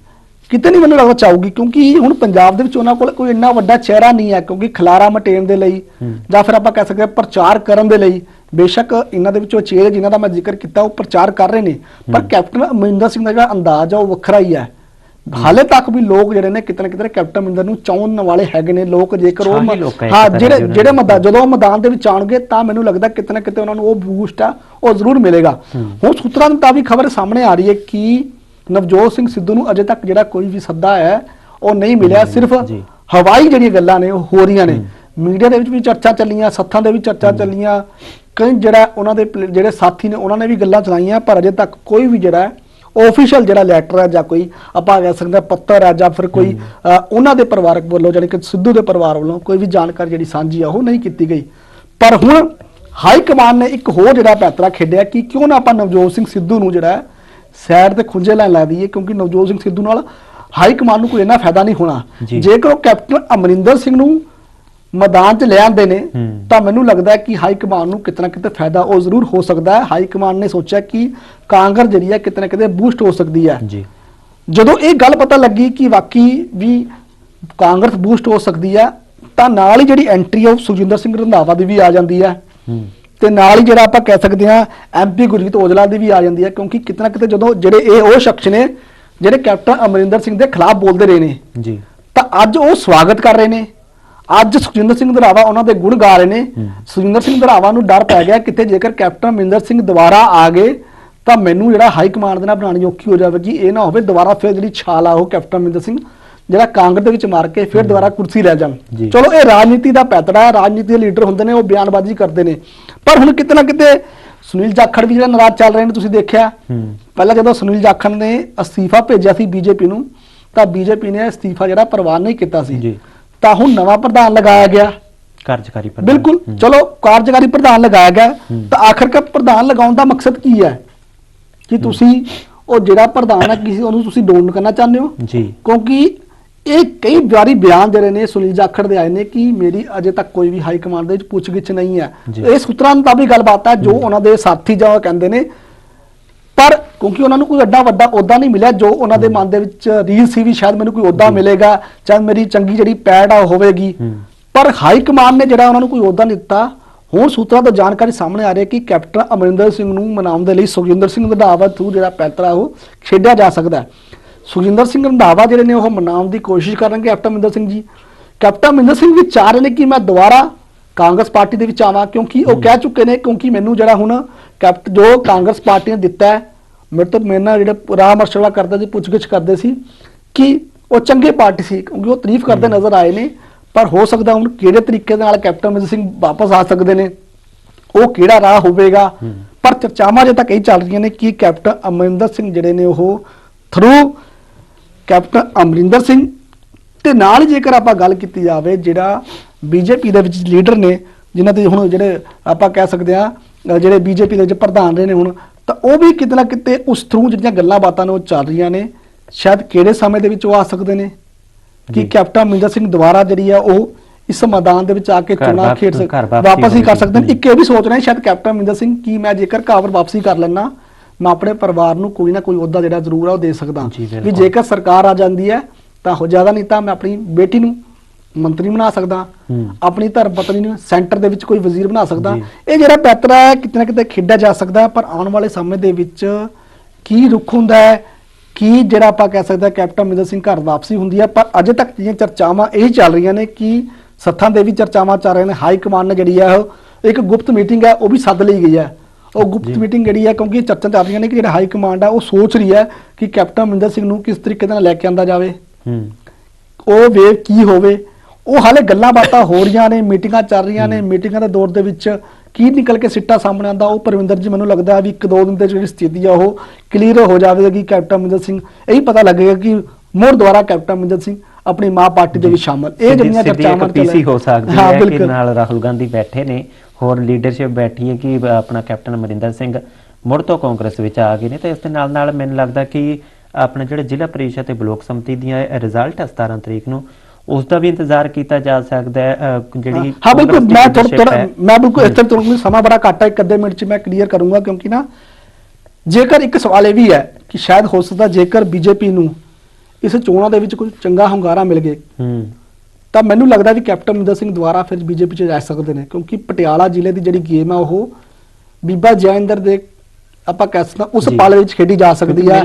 ਕਿਤੇ ਨਹੀਂ ਮੈਨੂੰ ਲੱਗਦਾ ਚਾਹੂਗੀ ਕਿਉਂਕਿ ਹੁਣ ਪੰਜਾਬ ਦੇ ਵਿੱਚ ਉਹਨਾਂ ਕੋਲ ਕੋਈ ਇੰਨਾ ਵੱਡਾ ਚਿਹਰਾ ਨਹੀਂ ਹੈ ਕਿਉਂਕਿ ਖਲਾਰਾ ਮਟੇਣ ਦੇ ਲਈ। ਜਾਂ ਫਿਰ ਆਪਾਂ ਕਹਿ ਸਕਦੇ ਹਾਂ ਪ੍ਰਚਾਰ ਕਰਨ ਦੇ ਲਈ ਬੇਸ਼ੱਕ ਇਹਨਾਂ ਦੇ ਵਿੱਚੋਂ ਚਿਹਰੇ ਜਿਨ੍ਹਾਂ ਦਾ ਮੈਂ ਜ਼ਿਕਰ ਕੀਤਾ ਉਹ ਪ੍ਰਚਾਰ ਕਰ ਰਹੇ ਨੇ ਪਰ। ਕੈਪਟਨ ਅਮਰਿੰਦਰ ਸਿੰਘ ਦਾ ਜਿਹੜਾ ਅੰਦਾਜ਼ ਆ ਉਹ ਵੱਖਰਾ ਹੀ ਹੈ ਹਾਲੇ ਤੱਕ ਵੀ ਲੋਕ ਜਿਹੜੇ ਨੇ ਕਿਤੇ ਨਾ ਕਿਤੇ ਕੈਪਟਨ ਅਮਰਿੰਦਰ ਨੂੰ ਚਾਹਣ ਵਾਲੇ ਹੈਗੇ ਨੇ ਲੋਕ ਜੇਕਰ ਉਹ ਹੈ ਜਿਹੜੇ ਜਿਹੜੇ ਦੇ। ਮੈਦਾਨ ਜਦੋਂ ਉਹ ਮੈਦਾਨ ਦੇ ਵਿੱਚ ਆਉਣਗੇ ਤਾਂ ਮੈਨੂੰ ਲੱਗਦਾ ਕਿਤੇ ਨਾ ਕਿਤੇ ਉਹਨਾਂ ਨੂੰ ਉਹ ਬੂਸਟ ਆ ਉਹ ਜ਼ਰੂਰ ਮਿਲੇਗਾ। ਹੁਣ ਸੂਤਰਾਂ ਦੇ ਮੁਤਾਬਿਕ ਖਬਰ ਸਾਹਮਣੇ ਆ ਰਹੀ ਹੈ ਕਿ ਨਵਜੋਤ ਸਿੰਘ ਸਿੱਧੂ ਨੂੰ ਅਜੇ ਤੱਕ ਜਿਹੜਾ ਕੋਈ ਵੀ ਸੱਦਾ ਹੈ ਉਹ ਨਹੀਂ ਮਿਲਿਆ ਸਿਰਫ। ਹਵਾਈ ਜਿਹੜੀਆਂ ਗੱਲਾਂ ਨੇ ਉਹ ਹੋ ਰਹੀਆਂ ਨੇ। ਮੀਡੀਆ ਦੇ ਵਿੱਚ ਵੀ ਚਰਚਾ ਚੱਲੀਆਂ ਸੱਥਾਂ ਦੇ ਵੀ ਚਰਚਾ ਚੱਲੀਆਂ। ਕਈ ਜਿਹੜਾ ਉਹਨਾਂ ਦੇ ਜਿਹੜੇ ਸਾਥੀ ਨੇ ਉਹਨਾਂ ਨੇ ਵੀ ਗੱਲਾਂ ਚਲਾਈਆਂ ਪਰ ਅਜੇ ਤੱਕ ਕੋਈ ਵੀ ਜਿਹੜਾ ਆਫੀਸ਼ੀਅਲ ਜਿਹੜਾ ਲੈਟਰ ਹੈ ਜਾਂ ਕੋਈ ਆਪਾਂ ਕਹਿ ਸਕਦੇ ਹਾਂ ਪੱਤਰ ਹੈ ਜਾਂ ਫਿਰ ਕੋਈ ਉਹਨਾਂ ਦੇ ਪਰਿਵਾਰਕ ਵੱਲੋਂ ਜਾਣੀ ਕਿ ਸਿੱਧੂ ਦੇ ਪਰਿਵਾਰ ਵੱਲੋਂ ਕੋਈ ਵੀ ਜਾਣਕਾਰੀ ਜਿਹੜੀ ਸਾਂਝੀ ਆ ਉਹ ਨਹੀਂ ਕੀਤੀ ਗਈ। ਪਰ ਹੁਣ ਹਾਈ ਕਮਾਂਡ ਨੇ ਇੱਕ ਹੋਰ ਜਿਹੜਾ ਪੈਤਰਾ ਖੇਡਿਆ ਕਿ ਕਿਉਂ ਨਾ ਆਪਾਂ ਨਵਜੋਤ ਸਿੰਘ ਸਿੱਧੂ ਨੂੰ ਜਿਹੜਾ ਸਾਈਡ ਤੇ ਖੁੰਝੇ ਲੈਣ ਲਾ ਦਈਏ ਕਿਉਂਕਿ ਨਵਜੋਤ ਸਿੰਘ ਸਿੱਧੂ ਨਾਲ ਹਾਈ ਕਮਾਂਡ ਨੂੰ ਕੋਈ ਇੰਨਾ ਫਾਇਦਾ ਨਹੀਂ ਹੋਣਾ। ਜੇਕਰ ਉਹ ਕੈਪਟਨ ਅਮਰਿੰਦਰ ਸਿੰਘ ਨੂੰ ਮੈਦਾਨ 'ਚ ਲੈ ਆਉਂਦੇ ਨੇ ਹੂੰ। ਤਾਂ ਮੈਨੂੰ ਲੱਗਦਾ ਹੈ ਕਿ ਹਾਈ ਕਮਾਂਡ ਨੂੰ ਕਿਤੇ ਨਾ ਕਿਤੇ ਫਾਇਦਾ ਉਹ ਜ਼ਰੂਰ ਹੋ ਸਕਦਾ ਹੈ। ਹਾਈ ਕਮਾਂਡ ਨੇ ਸੋਚਿਆ ਕਿ ਕਾਂਗਰਸ ਜਿਹੜੀ ਹੈ ਕਿਤੇ ਨਾ ਕਿਤੇ ਬੂਸਟ ਹੋ ਸਕਦੀ ਹੈ। ਜੀ। ਜਦੋਂ ਇਹ ਗੱਲ ਪਤਾ ਲੱਗੀ ਕਿ ਵਾਕਈ ਵੀ ਕਾਂਗਰਸ ਬੂਸਟ ਹੋ ਸਕਦੀ ਹੈ ਤਾਂ ਨਾਲ ਹੀ ਜਿਹੜੀ ਐਂਟਰੀ ਆ ਉਹ ਸੁਖਜਿੰਦਰ ਸਿੰਘ ਰੰਧਾਵਾ ਦੀ ਵੀ ਆ ਜਾਂਦੀ ਹੈ। ਹੂੰ। ਤੇ ਨਾਲ ਹੀ ਜਿਹੜਾ ਆਪਾਂ ਕਹਿ ਸਕਦੇ ਹਾਂ ਐਮਪੀ ਗੁਰਜੀਤ ਔਜਲਾ ਦੀ ਵੀ ਆ ਜਾਂਦੀ ਹੈ ਕਿਉਂਕਿ ਕਿਤੇ ਨਾ ਕਿਤੇ ਜਦੋਂ ਜਿਹੜੇ ਇਹ ਉਹ ਸ਼ਖਸ ਨੇ ਜਿਹੜੇ ਕੈਪਟਨ ਅਮਰਿੰਦਰ ਸਿੰਘ ਦੇ ਖਿਲਾਫ ਬੋਲਦੇ ਰਹੇ ਨੇ ਜੀ। ਤਾਂ ਅੱਜ ਉਹ ਸਵਾਗਤ ਕਰ ਰਹੇ ਨੇ। ਅੱਜ ਸੁਖਜਿੰਦਰ ਸਿੰਘ ਧਰਾਵਾ ਉਹਨਾਂ ਦੇ ਗੁਣ ਗਾ ਰਹੇ ਨੇ। ਸੁਖਜਿੰਦਰ ਸਿੰਘ ਧਰਾਵਾ ਨੂੰ ਡਰ ਪੈ ਗਿਆ ਕਿਤੇ ਜੇਕਰ ਕੈਪਟਨ ਅਮਰਿੰਦਰ ਸਿੰਘ ਦੁਬਾਰਾ ਆ ਗਏ ਤਾਂ ਮੈਨੂੰ ਜਿਹੜਾ ਹਾਈ ਕਮਾਂਡ ਦੇ ਨਾਲ ਬਣਾਉਣੀ ਔਖੀ ਹੋ ਜਾਵੇਗੀ ਇਹ ਨਾ ਹੋਵੇ ਦੁਬਾਰਾ ਫਿਰ ਜਿਹੜੀ ਛਾਲ ਆ ਉਹ ਕੈਪਟਨ ਅਮਰਿੰਦਰ ਸਿੰਘ ਜਿਹੜਾ ਕਾਂਗਰਸ ਦੇ ਵਿੱਚ ਮਾਰ ਕੇ ਫਿਰ ਦੁਬਾਰਾ ਕੁਰਸੀ ਲੈ ਜਾਣ। ਚਲੋ ਇਹ ਰਾਜਨੀਤੀ ਦਾ ਪੈਤੜਾ ਰਾਜਨੀਤੀ ਦੇ ਲੀਡਰ ਹੁੰਦੇ ਨੇ ਉਹ ਬਿਆਨਬਾਜ਼ੀ ਕਰਦੇ ਨੇ। ਪਰ ਹੁਣ ਕਿਤੇ ਨਾ ਕਿਤੇ ਸੁਨੀਲ ਜਾਖੜ ਵੀ ਜਿਹੜਾ ਨਾਰਾਜ਼ ਚੱਲ ਰਹੇ ਨੇ ਤੁਸੀਂ ਦੇਖਿਆ। ਪਹਿਲਾਂ ਜਦੋਂ ਸੁਨੀਲ ਜਾਖੜ ਨੇ ਅਸਤੀਫਾ ਭੇਜਿਆ ਸੀ ਬੀਜੇਪੀ ਨੂੰ ਤਾਂ ਬੀਜੇਪੀ ਨੇ ਅਸਤੀਫਾ ਜਿਹੜਾ ਪ੍ਰਵਾਨ ਨਹੀਂ ਕੀਤਾ ਸੀ। ਜੀ। ਤਾਂ ਹੁਣ ਨਵਾਂ ਪ੍ਰਧਾਨ ਲਗਾਇਆ ਗਿਆ। ਕਾਰਜਕਾਰੀ ਪ੍ਰਧਾਨ। ਬਿਲਕੁਲ। ਚਲੋ ਕਾਰਜਕਾਰੀ ਪ੍ਰਧਾਨ ਲਗਾਇਆ ਗਿਆ। ਤਾਂ ਆਖਰਕਾਰ ਪ੍ਰਧਾਨ ਲਗਾਉਣ ਦਾ ਮਕਸਦ ਕੀ ਹੈ? ਕਿ ਤੁਸੀਂ ਉਹ ਜਿਹੜਾ ਪ੍ਰਧਾਨ ਹੈ ਕਿਸੇ ਉਹਨੂੰ ਤੁਸੀਂ ਡੋਨ ਕਰਨਾ ਚਾਹੁੰਦੇ ਹੋ? ਜੀ। ਕਿਉਂਕਿ ਇਹ ਕਈ ਵਾਰੀ ਬਿਆਨ ਜਿਹੜੇ ਨੇ ਸੁਨੀਲ ਜਾਖੜ ਦੇ ਆਏ ਨੇ ਕਿ ਮੇਰੀ ਅਜੇ ਤੱਕ ਕੋਈ ਵੀ ਹਾਈ ਕਮਾਂਡ ਦੇ ਵਿੱਚ ਪੁੱਛਗਿੱਛ ਨਹੀਂ ਹੈ। ਇਹ ਸੂਤਰਾਂ ਮੁਤਾਬਿਕ ਗੱਲਬਾਤ ਹੈ ਜੋ ਉਹਨਾਂ ਦੇ ਸਾਥੀ ਜਾਂ ਉਹ ਕਹਿੰਦੇ ਨੇ। ਪਰ ਕਿਉਂਕਿ ਉਹਨਾਂ ਨੂੰ ਕੋਈ ਐਡਾ ਵੱਡਾ ਅਹੁਦਾ ਨਹੀਂ ਮਿਲਿਆ ਜੋ ਉਹਨਾਂ ਦੇ ਮਨ ਦੇ ਵਿੱਚ ਰੀਲ ਸੀ ਵੀ ਸ਼ਾਇਦ ਮੈਨੂੰ ਕੋਈ ਅਹੁਦਾ ਮਿਲੇਗਾ ਚਾਹੇ ਮੇਰੀ ਚੰਗੀ ਜਿਹੜੀ ਪੈੜ ਆ ਹੋਵੇਗੀ। ਪਰ ਹਾਈ ਕਮਾਂਡ ਨੇ ਜਿਹੜਾ ਉਹਨਾਂ ਨੂੰ ਕੋਈ ਅਹੁਦਾ ਨਹੀਂ ਦਿੱਤਾ ਹੁਣ ਸੂਤਰਾਂ ਤੋਂ ਜਾਣਕਾਰੀ ਸਾਹਮਣੇ ਆ ਰਹੀ ਹੈ ਕਿ ਕੈਪਟਨ ਅਮਰਿੰਦਰ ਸਿੰਘ ਨੂੰ ਮਨਾਉਣ ਦੇ ਲਈ ਸੁਖਜਿੰਦਰ ਸਿੰਘ ਰੰਧਾਵਾ ਥਰੂ ਜਿਹੜਾ ਪੈਤਰਾ ਉਹ ਖੇਡਿਆ ਜਾ ਸਕਦਾ ਹੈ। ਸੁਖਜਿੰਦਰ ਸਿੰਘ ਰੰਧਾਵਾ ਜਿਹੜੇ ਨੇ ਉਹ ਮਨਾਉਣ ਦੀ ਕੋਸ਼ਿਸ਼ ਕਰਨਗੇ ਕੈਪਟਨ ਅਮਰਿੰਦਰ ਸਿੰਘ ਜੀ। ਕੈਪਟਨ ਅਮਰਿੰਦਰ ਸਿੰਘ ਵੀ ਚਾਹ ਰਹੇ ਨੇ ਕਿ ਮੈਂ ਦੁਬਾਰਾ ਕਾਂਗਰਸ ਪਾਰਟੀ ਦੇ ਵਿੱਚ ਆਵਾਂ ਕਿਉਂਕਿ ਉਹ ਕਹਿ ਚੁੱਕੇ ਨੇ ਕਿਉਂਕਿ ਮੈਨੂੰ ਜਿਹੜਾ ਹੁਣ ਕੈਪਟ ਜੋ ਕਾਂਗਰਸ ਪਾਰਟੀ ਨੇ ਦਿੱਤਾ ਹੈ ਮੇਰੇ ਤੋਂ ਮੇਰੇ ਨਾਲ ਜਿਹੜੇ ਰਾਮ ਮਰਸ਼ਲਾ ਕਰਦੇ ਸੀ ਪੁੱਛਗਿੱਛ ਕਰਦੇ ਸੀ ਕਿ ਉਹ ਚੰਗੇ ਪਾਰਟੀ ਸੀ ਕਿਉਂਕਿ ਉਹ ਤਾਰੀਫ ਕਰਦੇ ਨਜ਼ਰ ਆਏ ਨੇ ਪਰ ਹੋ ਸਕਦਾ ਹੁਣ ਕਿਹੜੇ ਤਰੀਕੇ ਦੇ ਨਾਲ ਕੈਪਟਨ ਅਮਰਿੰਦਰ ਸਿੰਘ ਵਾਪਸ ਆ ਸਕਦੇ ਨੇ ਉਹ ਕਿਹੜਾ ਰਾਹ ਹੋਵੇਗਾ? ਪਰ ਚਰਚਾਵਾਂ ਜੇ ਤੱਕ ਇਹ ਚੱਲ ਰਹੀਆਂ ਨੇ ਕਿ ਕੈਪਟਨ ਅਮਰਿੰਦਰ ਸਿੰਘ ਜਿਹੜੇ ਨੇ ਉਹ ਥਰੂ ਕੈਪਟਨ ਅਮਰਿੰਦਰ ਸਿੰਘ ਤੇ ਨਾਲ ਹੀ ਜੇਕਰ ਆਪਾਂ ਗੱਲ ਕੀਤੀ ਜਾਵੇ ਜਿਹੜਾ ਬੀਜੇਪੀ ਦੇ ਵਿੱਚ ਲੀਡਰ ਨੇ ਜਿਨ੍ਹਾਂ ਦੇ ਹੁਣ ਜਿਹੜੇ ਆਪਾਂ ਕਹਿ ਸਕਦੇ ਆ ਜਿਹੜੇ ਬੀਜੇਪੀ ਦੇ ਵਿੱਚ ਪ੍ਰਧਾਨ ਰਹੇ ਨੇ ਹੁਣ ਤਾਂ ਉਹ ਵੀ ਕਿਤੇ ਨਾ ਕਿਤੇ ਉਸ ਥਰੂ ਜਿਹੜੀਆਂ ਗੱਲਾਂ ਬਾਤਾਂ ਨੇ ਉਹ ਚੱਲ ਰਹੀਆਂ ਨੇ ਸ਼ਾਇਦ ਕਿਹੜੇ ਸਮੇਂ ਦੇ ਵਿੱਚ ਉਹ ਆ ਸਕਦੇ ਨੇ ਕਿ। ਕੈਪਟਨ ਅਮਰਿੰਦਰ ਸਿੰਘ ਦੁਬਾਰਾ ਜਿਹੜੀ ਆ ਉਹ ਇਸ ਮੈਦਾਨ ਦੇ ਵਿੱਚ ਆ ਕੇ ਚੋਣਾਂ ਖੇਡ ਵਾਪਸੀ ਹੀ ਕਰ। ਸਕਦੇ ਨੇ ਇੱਕ ਇਹ ਵੀ ਸੋਚ ਰਹੇ ਸ਼ਾਇਦ ਕੈਪਟਨ ਅਮਰਿੰਦਰ ਸਿੰਘ ਕੀ ਮੈਂ ਜੇਕਰ ਘਰ ਵਾਪਸੀ ਕਰ ਲੈਣਾ ਮੈਂ ਆਪਣੇ ਪਰਿਵਾਰ ਨੂੰ ਕੋਈ ਨਾ ਕੋਈ ਅਹੁਦਾ ਜਿਹੜਾ ਜ਼ਰੂਰ ਆ ਉਹ ਦੇ ਸਕਦਾ ਜੀ, ਵੀ। ਜੇਕਰ ਸਰਕਾਰ ਆ ਜਾਂਦੀ ਹੈ ਤਾਂ ਹੋ ਜ਼ਿਆਦਾ ਨਹੀਂ ਤਾਂ ਮੈਂ ਆਪਣੀ ਬੇਟੀ ਨੂੰ ਮੰਤਰੀ ਬਣਾ ਸਕਦਾ ਹੂੰ। ਆਪਣੀ ਧਰਮ ਪਤਨੀ ਨੂੰ ਸੈਂਟਰ ਦੇ ਵਿੱਚ ਕੋਈ ਵਜ਼ੀਰ ਬਣਾ ਸਕਦਾ ਜੀ। ਇਹ ਜਿਹੜਾ ਪੈਤਰਾ ਹੈ ਕਿਤੇ ਨਾ ਕਿਤੇ ਖੇਡਿਆ ਜਾ ਸਕਦਾ ਹੈ, ਪਰ ਆਉਣ ਵਾਲੇ ਸਮੇਂ ਦੇ ਵਿੱਚ ਕੀ ਰੁਖ ਹੁੰਦਾ ਹੈ ਕੀ ਜਿਹੜਾ ਆਪਾਂ ਕਹਿ ਸਕਦੇ ਹਾਂ ਕੈਪਟਨ ਅਮਰਿੰਦਰ ਸਿੰਘ ਘਰ ਵਾਪਸੀ ਹੁੰਦੀ ਹੈ ਪਰ ਅਜੇ ਤੱਕ ਜਿਹੜੀਆਂ ਚਰਚਾਵਾਂ ਇਹ ਚੱਲ ਰਹੀਆਂ ਨੇ ਕਿ ਸੱਥਾਂ ਦੇ ਵੀ ਚਰਚਾਵਾਂ ਚੱਲ ਰਹੀਆਂ ਨੇ ਹਾਈ ਕਮਾਂਡ ਨੇ ਜਿਹੜੀ ਹੈ ਉਹ ਇੱਕ ਗੁਪਤ ਮੀਟਿੰਗ ਹੈ ਉਹ ਵੀ ਸੱਦ ਲਈ ਗਈ ਹੈ ਉਹ ਗੁਪਤ। ਮੀਟਿੰਗ ਜਿਹੜੀ ਹੈ ਕਿਉਂਕਿ ਚਰਚਾ ਚੱਲ ਰਹੀਆਂ ਨੇ ਕਿ ਜਿਹੜਾ ਹਾਈ ਕਮਾਂਡ ਹੈ ਉਹ ਸੋਚ ਰਹੀ ਹੈ ਕਿ ਕੈਪਟਨ ਅਮਰਿੰਦਰ ਸਿੰਘ ਨੂੰ ਕਿਸ ਤਰੀਕੇ ਨਾਲ ਲੈ ਕੇ ਆਂਦਾ ਜਾਵੇ। ਹੂੰ। ਉਹ ਵੇਵ ਕੀ ਹੋਵੇ। ਉਹ ਹਾਲੇ ਗੱਲਾਂ ਬਾਤਾਂ ਹੋ ਰਹੀਆਂ ਨੇ ਮੀਟਿੰਗਾਂ ਚੱਲ ਰਹੀਆਂ ਨੇ ਮੀਟਿੰਗਾਂ ਦੇ ਦੌਰ ਦੇ ਵਿੱਚ ਕੀ ਨਿਕਲ ਕੇ ਸਿੱਟਾ ਸਾਹਮਣੇ ਆਂਦਾ ਉਹ ਪਰਵਿੰਦਰ ਜੀ ਮੈਨੂੰ ਲੱਗਦਾ ਹੈ ਵੀ ਇੱਕ ਦੋ ਦਿਨ ਦੇ ਜਿਹੜੀ ਸਥਿਤੀ ਆ ਉਹ ਕਲੀਅਰ ਹੋ ਜਾਵੇਗੀ ਕੈਪਟਨ ਅਮਰਿੰਦਰ ਸਿੰਘ ਇਹੀ ਪਤਾ ਲੱਗੇਗਾ ਕਿ ਮੁੜ ਦੁਬਾਰਾ ਕੈਪਟਨ ਅਮਰਿੰਦਰ ਸਿੰਘ ਆਪਣੀ ਮਾਂ ਪਾਰਟੀ ਦੇ ਵਿੱਚ ਸ਼ਾਮਲ। ਇਹ ਜਿਹੜੀਆਂ ਚਰਚਾਵਾਂ ਪੀਸੀ ਹੋ ਸਕਦੀ ਹਾਂ ਹੈ ਕਿ ਨਾਲ ਰਾਹੁਲ ਗਾਂਧੀ ਬੈਠੇ ਨੇ। ਹੋਰ ਲੀਡਰਸ਼ਿਪ ਬੈਠੀ ਹੈ ਕਿ ਆਪਣਾ ਕੈਪਟਨ ਅਮਰਿੰਦਰ ਸਿੰਘ ਮੁੜ ਤੋਂ ਕਾਂਗਰਸ ਵਿੱਚ ਆ ਗਏ ਨੇ ਤੇ ਇਸ ਦੇ ਨਾਲ ਨਾਲ ਮੈਨੂੰ ਲੱਗਦਾ ਕਿ ਆਪਣੇ ਜਿਹੜੇ ਜ਼ਿਲ੍ਹਾ ਪਰਿਸ਼ਦ ਤੇ ਬਲਾਕ ਸੰਮਤੀ ਦੀਆਂ ਰਿਜ਼ਲਟ 17 ਤਰੀਕ ਨੂੰ ਉਸ ਦਾ ਵੀ ਇੰਤਜ਼ਾਰ ਕੀਤਾ ਜਾ ਸਕਦਾ ਹੈ ਜਿਹੜੀ ਹਾਂ ਬਿਲਕੁਲ ਮੈਂ ਥੋੜਾ। ਮੈਂ ਬਿਲਕੁਲ ਇਸ ਤਰ੍ਹਾਂ ਤੁਹਾਨੂੰ ਸਮਾਂ ਬੜਾ ਘੱਟ ਹੈ ਇੱਕ ਅੱਧੇ ਮਿੰਟ ਚ ਮੈਂ ਕਲੀਅਰ ਕਰੂੰਗਾ ਕਿਉਂਕਿ ਨਾ ਜੇਕਰ ਇੱਕ ਸਵਾਲ ਇਹ ਵੀ ਹੈ ਕਿ ਸ਼ਾਇਦ ਹੋ ਸਕਦਾ ਜੇਕਰ ਬੀਜੇਪੀ ਨੂੰ ਇਸ ਚੋਣਾਂ ਦੇ ਵਿੱਚ ਕੋਈ ਚੰਗਾ ਹੁੰਗਾਰਾ ਮਿਲ ਗਏ ਹੂੰ ਤਾਂ ਮੈਨੂੰ ਲੱਗਦਾ ਵੀ ਕੈਪਟਨ ਅਮਰਿੰਦਰ ਸਿੰਘ ਦੁਬਾਰਾ ਫਿਰ ਬੀਜੇਪੀ 'ਚ ਜਾ ਸਕਦੇ ਨੇ ਕਿਉਂਕਿ ਪਟਿਆਲਾ ਜ਼ਿਲ੍ਹੇ ਦੀ ਜਿਹੜੀ ਗੇਮ ਆ ਉਹ ਬੀਬਾ ਜੈਇੰਦਰ ਦੇ ਆਪਾਂ ਕਹਿ ਸਕਦੇ ਉਸ। ਪਾਲੇ ਵਿੱਚ ਖੇਡੀ ਜਾ ਸਕਦੀ ਕਿਉਂਕਿ ਹੈ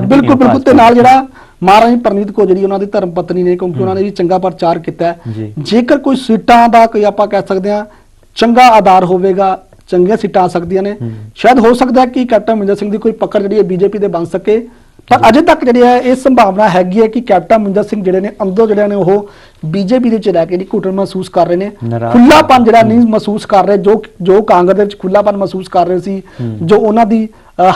ਬਿਲਕੁਲ ਬਿਲਕੁਲ ਤੇ ਨਾਲ। ਜਿਹੜਾ ਮਹਾਰਾਣੀ ਪ੍ਰਨੀਤ ਕੋ ਜਿਹੜੀ ਉਹਨਾਂ ਦੀ ਧਰਮ ਪਤਨੀ ਨੇ ਕਿਉਂਕਿ ਉਹਨਾਂ ਨੇ ਵੀ ਚੰਗਾ ਪ੍ਰਚਾਰ ਕੀਤਾ। ਜੇਕਰ ਕੋਈ ਸੀਟਾਂ ਦਾ ਕੋਈ ਆਪਾਂ ਕਹਿ ਸਕਦੇ ਹਾਂ ਚੰਗਾ ਆਧਾਰ ਹੋਵੇਗਾ ਚੰਗੀਆਂ ਸੀਟਾਂ ਆ ਸਕਦੀਆਂ ਨੇ। ਸ਼ਾਇਦ ਹੋ ਸਕਦਾ ਕਿ ਕੈਪਟਨ ਅਮਰਿੰਦਰ ਸਿੰਘ ਦੀ ਕੋਈ ਪਕੜ ਜਿਹੜੀ ਹੈ ਬੀਜੇਪੀ ਦੇ ਬਣ ਸਕੇ ਪਰ ਅਜੇ ਤੱਕ ਜਿਹੜੀ ਹੈ ਇਹ ਸੰਭਾਵਨਾ ਹੈਗੀ ਹੈ ਕਿ ਕੈਪਟਨ ਅਮਰਿੰਦਰ ਸਿੰਘ ਜਿਹੜੇ ਨੇ ਅੰਦਰੋਂ ਜਿਹੜੇ ਨੇ ਉਹ ਬੀਜੇਪੀ ਦੇ ਵਿੱਚ ਰਹਿ ਕੇ ਜਿਹੜੀ ਘੁਟਨ ਮਹਿਸੂਸ ਕਰ ਰਹੇ ਨੇ ਖੁੱਲਾਪਨ ਜਿਹੜਾ ਨਹੀਂ ਮਹਿਸੂਸ ਕਰ ਰਹੇ ਜੋ ਜੋ ਕਾਂਗਰਸ ਦੇ ਵਿੱਚ ਖੁੱਲਾਪਨ ਮਹਿਸੂਸ ਕਰ ਰਹੇ ਸੀ। ਜੋ ਉਹਨਾਂ ਦੀ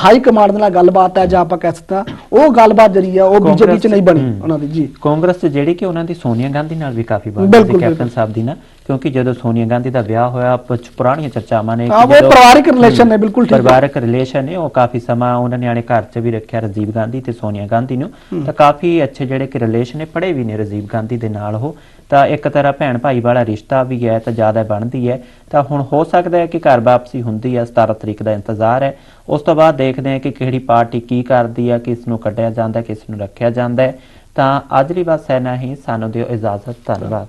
ਹਾਈ ਕਮਾਂਡ ਨਾਲ ਗੱਲਬਾਤ ਹੈ ਜਾਂ ਆਪਾਂ ਕਹਿ ਸਕਦੇ ਉਹ ਗੱਲਬਾਤ ਜਿਹੜੀ ਹੈ ਉਹ ਬੀਜੇਪੀ 'ਚ ਨਹੀਂ ਬਣੀ। ਉਹਨਾਂ ਦੀ ਜੀ ਕਾਂਗਰਸ 'ਚ ਜਿਹੜੀ ਕਿ ਉਹਨਾਂ ਦੀ ਸੋਨੀਆ ਗਾਂਧੀ ਨਾਲ ਵੀ ਕਾਫੀ ਬਾਤ ਸੀ ਕੈਪਟਨ। ਸਾਹਿਬ ਦੀ ਨਾ ਕਿਉਂਕਿ ਜਦੋਂ ਸੋਨੀਆ ਗਾਂਧੀ ਦਾ ਵਿਆਹ ਹੋਇਆ ਕੁਝ ਪੁਰਾਣੀਆਂ ਚਰਚਾਵਾਂ ਨੇ ਕਿ ਹਾਂ, ਉਹ ਜਦੋਂ- ਪਰਿਵਾਰਿਕ ਹੂੰ, ਨੇ, ਬਿਲਕੁਲ ਠੀਕ। ਹੈ। ਪਰਿਵਾਰਕ ਰਿਲੇਸ਼ਨ ਨੇ ਉਹ ਕਾਫੀ ਸਮਾਂ ਉਹਨਾਂ ਨੇ ਆਣੇ ਘਰ 'ਚ ਵੀ ਰੱਖਿਆ ਰਾਜੀਵ ਗਾਂਧੀ ਤੇ ਸੋਨੀਆ ਗਾਂਧੀ ਨੂੰ। ਤਾਂ ਕਾਫੀ ਅੱਛੇ ਜਿਹੜੇ ਕਿ ਰਿਲੇਸ਼ਨ ਨੇ ਪੜੇ ਵੀ ਨੇ ਰਾਜੀਵ ਗਾਂਧੀ ਦੇ ਨਾਲ ਉਹ। ਤਾਂ ਇੱਕ ਤਰ੍ਹਾਂ ਭੈਣ ਭਾਈ ਵਾਲਾ ਰਿਸ਼ਤਾ ਵੀ ਹੈ ਤਾਂ ਜ਼ਿਆਦਾ ਬਣਦੀ ਹੈ। ਤਾਂ ਹੁਣ ਹੋ ਸਕਦਾ ਹੈ ਕਿ ਘਰ ਵਾਪਸੀ ਹੁੰਦੀ ਹੈ 17 ਤਰੀਕ ਦਾ ਇੰਤਜ਼ਾਰ ਹੈ। ਉਸ ਤੋਂ ਬਾਅਦ ਦੇਖਦੇ ਹਾਂ ਕਿ ਕਿਹੜੀ ਪਾਰਟੀ ਕੀ ਕਰਦੀ ਹੈ ਕਿਸ ਨੂੰ ਕੱਢਿਆ ਜਾਂਦਾ ਹੈ ਕਿਸ ਨੂੰ ਰੱਖਿਆ ਜਾਂਦਾ ਹੈ। ਤਾਂ ਅੱਜ ਲਈ ਬਸ ਇੰਨਾ ਹੀ। ਸਾਨੂੰ ਦਿਓ ਇਜਾਜ਼ਤ। ਧੰਨਵਾਦ।